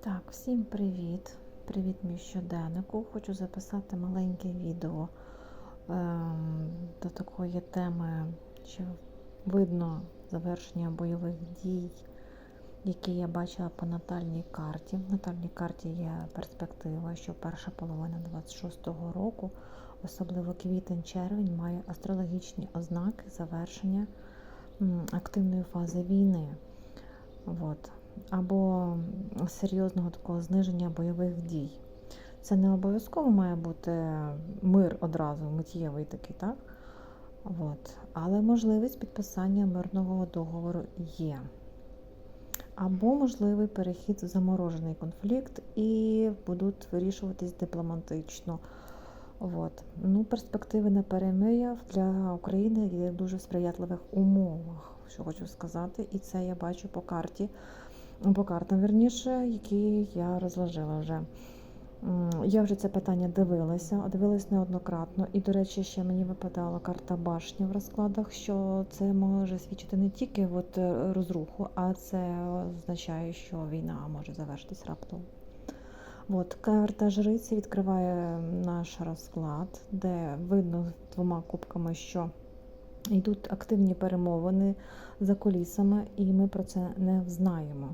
Так, всім привіт! Привіт, мій щоденнику. Хочу записати маленьке відео ем, до такої теми, що видно завершення бойових дій, які я бачила по натальній карті. В натальній карті є перспектива, що перша половина 26-го року, особливо квітень-червень, має астрологічні ознаки завершення активної фази війни. От або серйозного такого зниження бойових дій. Це не обов'язково має бути мир одразу, миттєвий такий, так? От. Але можливість підписання мирного договору є. Або можливий перехід в заморожений конфлікт і будуть вирішуватись дипломатично. От. Ну, перспективи на перемир'я для України є в дуже сприятливих умовах, що хочу сказати. І це я бачу по карті по картам, верніше, які я розложила вже. Я вже це питання дивилася, дивилась неоднократно. І, до речі, ще мені випадала карта башня в розкладах, що це може свідчити не тільки от е, розруху, а це означає, що війна може завершитись раптом. От, карта жриці відкриває наш розклад, де видно двома кубками, що йдуть активні перемовини за колісами, і ми про це не знаємо.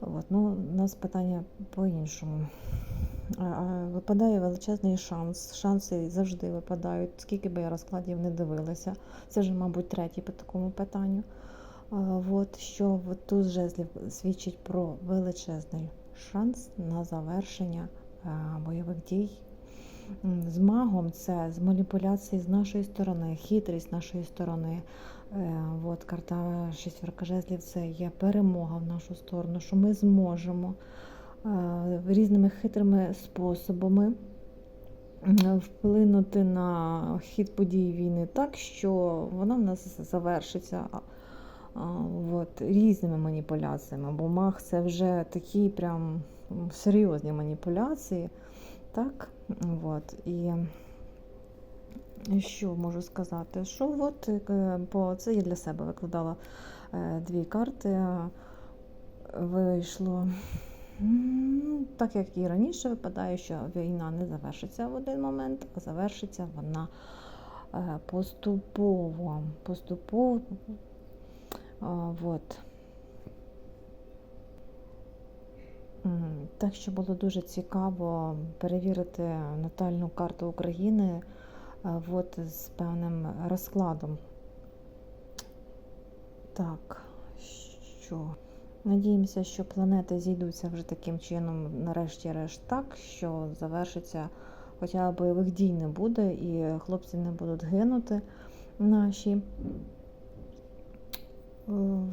От, ну, У нас питання по-іншому. Випадає величезний шанс. Шанси завжди випадають, скільки би я розкладів не дивилася. Це вже, мабуть, третій по такому питанню. От, що тут жезлів свідчить про величезний шанс на завершення бойових дій. З магом це з маніпуляції з нашої сторони, хитрість нашої сторони. Е, от карта шістверка жезлів це є перемога в нашу сторону, що ми зможемо е, різними хитрими способами вплинути на хід подій війни так, що вона в нас завершиться от, різними маніпуляціями. Бо маг це вже такі прям серйозні маніпуляції. Так, от, і що можу сказати? Що от по е, це я для себе викладала е, дві карти. Вийшло. Так як і раніше випадає, що війна не завершиться в один момент, а завершиться вона е, поступово. Поступово. От. Так що було дуже цікаво перевірити натальну карту України от з певним розкладом. Так, що? Надіємося, що планети зійдуться вже таким чином, нарешті-решт так, що завершиться, хоча бойових дій не буде, і хлопці не будуть гинути наші.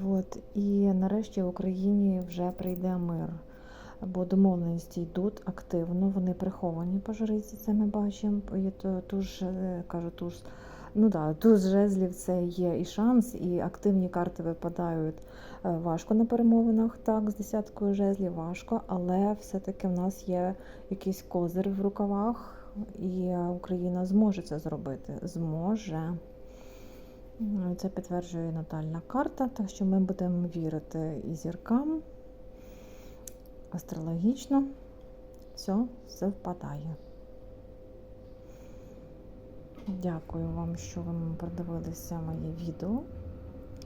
От. І нарешті в Україні вже прийде мир бо домовленості йдуть активно, вони приховані по жриці, це ми бачимо. Туж, е, кажу, туж, ну да, туз жезлів це є і шанс, і активні карти випадають е, важко на перемовинах, так, з десяткою жезлів важко, але все-таки в нас є якийсь козир в рукавах, і Україна зможе це зробити. Зможе. Це підтверджує натальна карта, так що ми будемо вірити і зіркам астрологічно все совпадає. Дякую вам, що ви продивилися моє відео.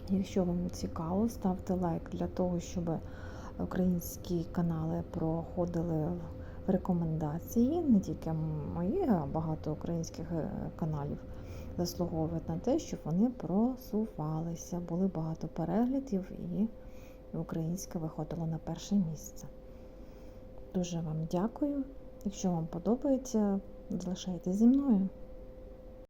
Якщо вам цікаво, ставте лайк для того, щоб українські канали проходили в рекомендації. Не тільки мої, а багато українських е, каналів заслуговують на те, щоб вони просувалися. Були багато переглядів і українське виходило на перше місце. Дуже вам дякую. Якщо вам подобається, залишайтесь зі мною.